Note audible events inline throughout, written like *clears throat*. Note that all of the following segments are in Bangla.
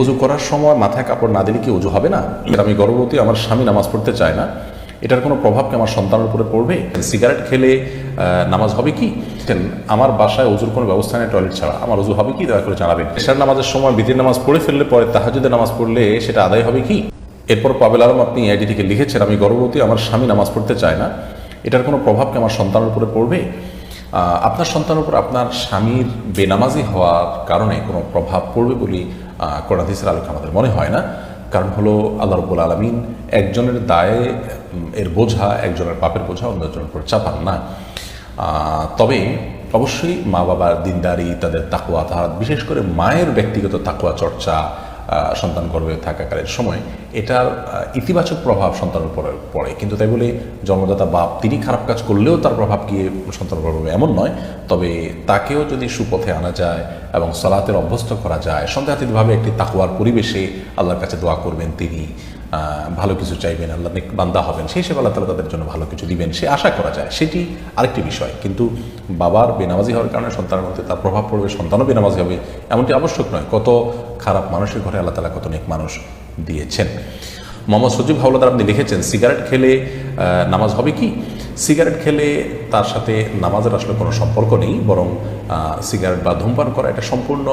অজু করার সময় মাথায় কাপড় না দিলে কি অজু হবে না? আমি গর্ভবতী, আমার স্বামী নামাজ পড়তে চায় না। এটার কোনো প্রভাব কি আমার সন্তানের উপরে পড়বে? সিগারেট খেলে নামাজ হবে কি? আমার বাসায় অজুর কোনো ব্যবস্থা নেই টয়লেট ছাড়া। আমার অজু হবে কি? দয়া করে জানাবেন। এশার নামাজের সময় বিতির নামাজ পড়ে ফেললে পরে তাহাজুদের নামাজ পড়লে সেটা আদায় হবে কি? এরপর পাবেল আলম আপনি আইডি থেকে লিখেছেন, আমি গর্ভবতী, আমার স্বামী নামাজ পড়তে চায় না। এটার কোনো প্রভাব কি আমার সন্তানের উপরে পড়বে? আপনার সন্তানের উপর আপনার স্বামীর বেনামাজি হওয়ার কারণে কোনো প্রভাব পড়বে বলে কোরআদিসের আলোকে আমাদের মনে হয় না। কারণ হলো আল্লাহ রব্বুল আলমিন একজনের দায়ে এর বোঝা, একজনের পাপের বোঝা অন্যজনের উপর চাপান না। তবে অবশ্যই মা বাবার দিনদারি, তাদের তাকুয়া তাহার বিশেষ করে মায়ের ব্যক্তিগত তাকুয়া চর্চা সন্তান গর্ভে থাকাকালীন সময়, এটার ইতিবাচক প্রভাব সন্তানের উপরে পড়ে। কিন্তু তাই বলে জন্মদাতা বাপ, তিনি খারাপ কাজ করলেও তার প্রভাব গিয়ে সন্তান পড়বে? এমন নয়। তবে তাকেও যদি সুপথে আনা যায় এবং সলাতের অভ্যস্ত করা যায় সন্দেহাতীতভাবে একটি তাকুয়ার পরিবেশে আল্লাহর কাছে দোয়া করবেন তিনি। ভালো কিছু চাইবেন, আল্লাহ বান্দা হবেন, সেই হিসেবে আল্লাহ তাদের জন্য ভালো কিছু দিবেন, সে আশা করা যায়। সেটি আরেকটি বিষয়। কিন্তু বাবার বেনামাজি হওয়ার কারণে সন্তানের মধ্যে তার প্রভাব পড়বে, সন্তানও বেনামাজি হবে, এমনটি আবশ্যক নয়। কত খারাপ মানুষের ঘরে আল্লাহ তালা কত অনেক মানুষ দিয়েছেন। মোহাম্মদ সজিব হাওলাদার আপনি লিখেছেন, সিগারেট খেলে নামাজ হবে কি? সিগারেট খেলে তার সাথে নামাজের আসলে কোনো সম্পর্ক নেই, বরং সিগারেট বা ধূমপান করা এটা সম্পূর্ণ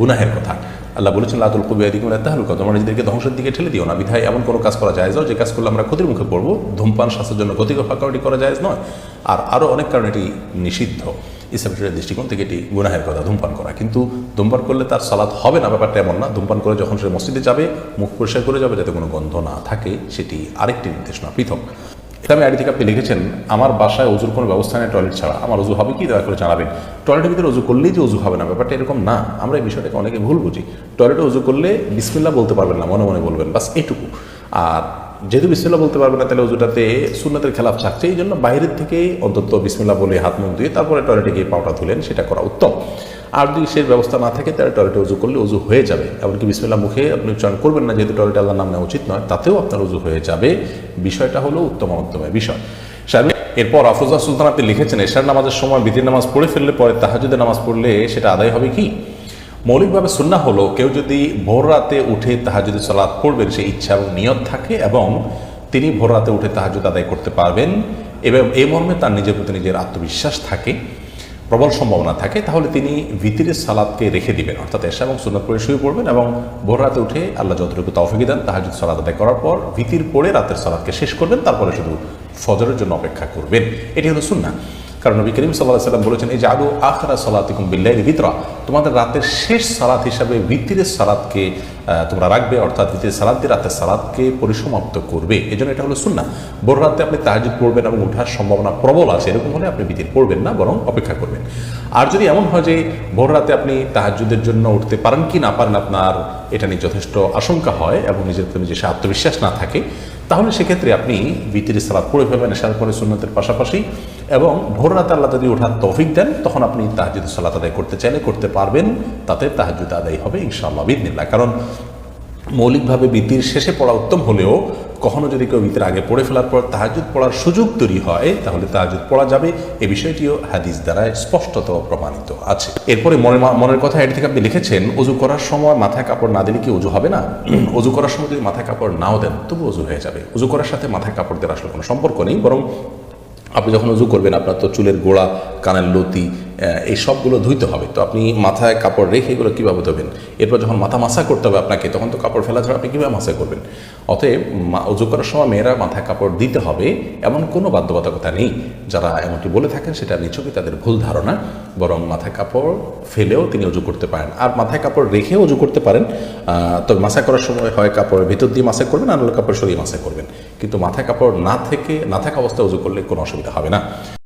গুনাহের কথা। আল্লাহ বলেছেন, লাতুল কবি আদিকুম তাহলুকা তোমরা নিজেদেরকে ধ্বংসের দিকে ঠেলে দিও না। বিধায় এমন কোনো কাজ করা যায় যে কাজ করলে আমরা ক্ষতির মুখে পড়ব। ধূমপান স্বাস্থ্যের জন্য ক্ষতিকর ফাঁকাটি করা যায় নয়। আর আরও অনেক কারণে এটি নিষিদ্ধ। ইসলামের দৃষ্টিকোণ থেকে এটি গুনাহের কথা, ধূমপান করা। কিন্তু ধূমপান করলে তার সালাদ হবে না, ব্যাপারটা এমন না। ধূমপান করে যখন সে মসজিদে যাবে, মুখ পরিষ্কার করে যাবে, যাতে কোনো গন্ধ না থাকে, সেটি আরেকটি নির্দেশনা পৃথক। ইসলামী আইডি থেকে আপনি লিখেছেন, আমার বাসায় অজুর কোনো ব্যবস্থা নেই টয়লেট ছাড়া। আমার অজু হবে কি দয়া করে জানাবেন। টয়লেটের ভিতরে অজু করলেই যে অজু হবে না, ব্যাপারটা এরকম না। আমরা এই বিষয়টাকে অনেকে ভুল বুঝি। টয়লেটে অজু করলে বিসমিল্লা বলতে পারবেন না, মনে মনে বলবেন, বাস এইটুকু আর যেহেতু বিসমিল্লা বলতে পারবেন না, তাহলে অজুটাতে সুন্নতের খেলাফ থাকছে, এই জন্য বাইরের থেকে অন্তত বিসমিল্লা বলে হাত মুখ দিয়ে তারপরে টয়লেটে গিয়ে পাওটা তুলেন সেটা করা উত্তম। আর যদি সে ব্যবস্থা না থাকে তাহলে টয়লেটে উজু করলে উজু হয়ে যাবে। এমনকি বিসমিল্লা মুখে আপনি উচ্চারণ করবেন না যেহেতু টয়লেটে আল্লাহ নাম নেওয়া উচিত নয় তাতেও আপনার উজু হয়ে যাবে। বিষয়টা হলো উত্তম উত্তমের বিষয়। সাহেব, এরপর আফরোজা সুলতান আপনি লিখেছেন এশার নামাজের সময় বিতির নামাজ পড়ে ফেললে পরে তাহাজুদের নামাজ পড়লে সেটা আদায় হবে কি? মৌলিকভাবে সুন্না হলো কেউ যদি ভোর রাতে উঠে তাহাজুদের সালাদ পড়বেন সেই ইচ্ছা এবং নিয়ত থাকে এবং তিনি ভোর রাতে উঠে তাহাজুদ আদায় করতে পারবেন। এবং এই মর্মে তার নিজের প্রতি নিজের আত্মবিশ্বাস থাকে। প্রবল সম্ভাবনা থাকে, তাহলে তিনি ভিতিরের সালাদকে রেখে দিবেন। অর্থাৎ এসা এবং সুন্নত পড়ে শুয়ে পড়বেন এবং ভোর রাতে উঠে আল্লাহ যতটুকু তৌফিক দেন তাহাজুদ সালাদ আদায় করার পর ভিতির পড়ে রাতের সালাদকে শেষ করবেন, তারপরে শুধু ফজরের জন্য অপেক্ষা করবেন। এটি হলো সুন্না কারণ নবী করিম সাল্লাহ সাল্লাম বলেছেন, এই যে আলু আখরা সালাতিকুম বিল্লাইল ভিতরা তোমাদের রাতের শেষ সালাত হিসাবে ভিতিরের সালাদকে তোমরা রাখবে, অর্থাৎ ভিতিরের সালাদ দিয়ে রাতের সালাদকে পরিসমাপ্ত করবে। এই জন্য এটা হলো সুন্না বড় রাতে আপনি তাহাজুদ পড়বেন এবং ওঠার সম্ভাবনা প্রবল আছে। এরকম হলে আপনি ভিতির পড়বেন না, বরং অপেক্ষা করবেন। আর যদি এমন হয় যে ভোর রাতে আপনি তাহাজুদের জন্য উঠতে পারেন কি না পারেন আপনার, এটা নিয়ে যথেষ্ট আশঙ্কা হয় এবং নিজের প্রতি নিজের আত্মবিশ্বাস না থাকে, তাহলে সেক্ষেত্রে আপনি ভিতির সালাদ পড়ে ফেলবেন। এসার পরে সুন্নতের পাশাপাশি এবং ভোর রাতে আল্লাহ যদি ওঠার তৌফিক দেন, তখন আপনি তাহাজুদ সালাত আদায় করতে চাইলে করতে পারবেন। তাতে তাহাজুদ আদায় হবে ইনশাআল্লাহ বিদিনিল্লাহ কারণ মৌলিকভাবে বৃত্তির শেষে পড়া উত্তম হলেও কখনো যদি কেউ বৃত্তির আগে পড়ে ফেলার পর তাহাজুদ পড়ার সুযোগ তৈরি হয়, তাহলে তাহাজুদ পড়া যাবে। এ বিষয়টিও হাদিস দ্বারা স্পষ্টত প্রমাণিত আছে। এরপরে মনের মনের কথা এটি থেকে আপনি লিখেছেন অজু করার সময় মাথায় কাপড় না দিলে কি অজু হবে না? *clears throat* অজু করার সময় যদি মাথায় কাপড় নাও দেন তবু অজু হয়ে যাবে। অজু করার সাথে মাথায় কাপড় দেওয়ার আসলে কোনো সম্পর্ক নেই, বরং আপনি যখন উজু করবেন, আপনার তো চুলের গোড়া, কানের লতি এই সবগুলো ধুইতে হবে। তো আপনি মাথায় কাপড় রেখে এগুলো কীভাবে ধোবেন? এরপর যখন মাথা মাসা করতে হবে আপনাকে, তখন তো কাপড় ফেলা ছাড়া আপনি কীভাবে মাসা করবেন? অতএব উজু করার সময় মেয়েরা মাথায় কাপড় দিতে হবে, এমন কোনো বাধ্যবাধকতা নেই। যারা এমনটি বলে থাকেন, সেটা নিছকই তাদের ভুল ধারণা, বরং মাথায় কাপড় ফেলেও তিনি উজু করতে পারেন। আর মাথায় কাপড় রেখেও উজু করতে পারেন। তবে মাসা করার সময় হয় কাপড়ের ভিতর দিয়ে মাসা করবেন, আর কাপড় সরিয়ে মাসা করবেন। কিন্তু মাথায় কাপড় না থেকে না থাকা অবস্থায় উজু করলে কোনো অসুবিধা হবে না।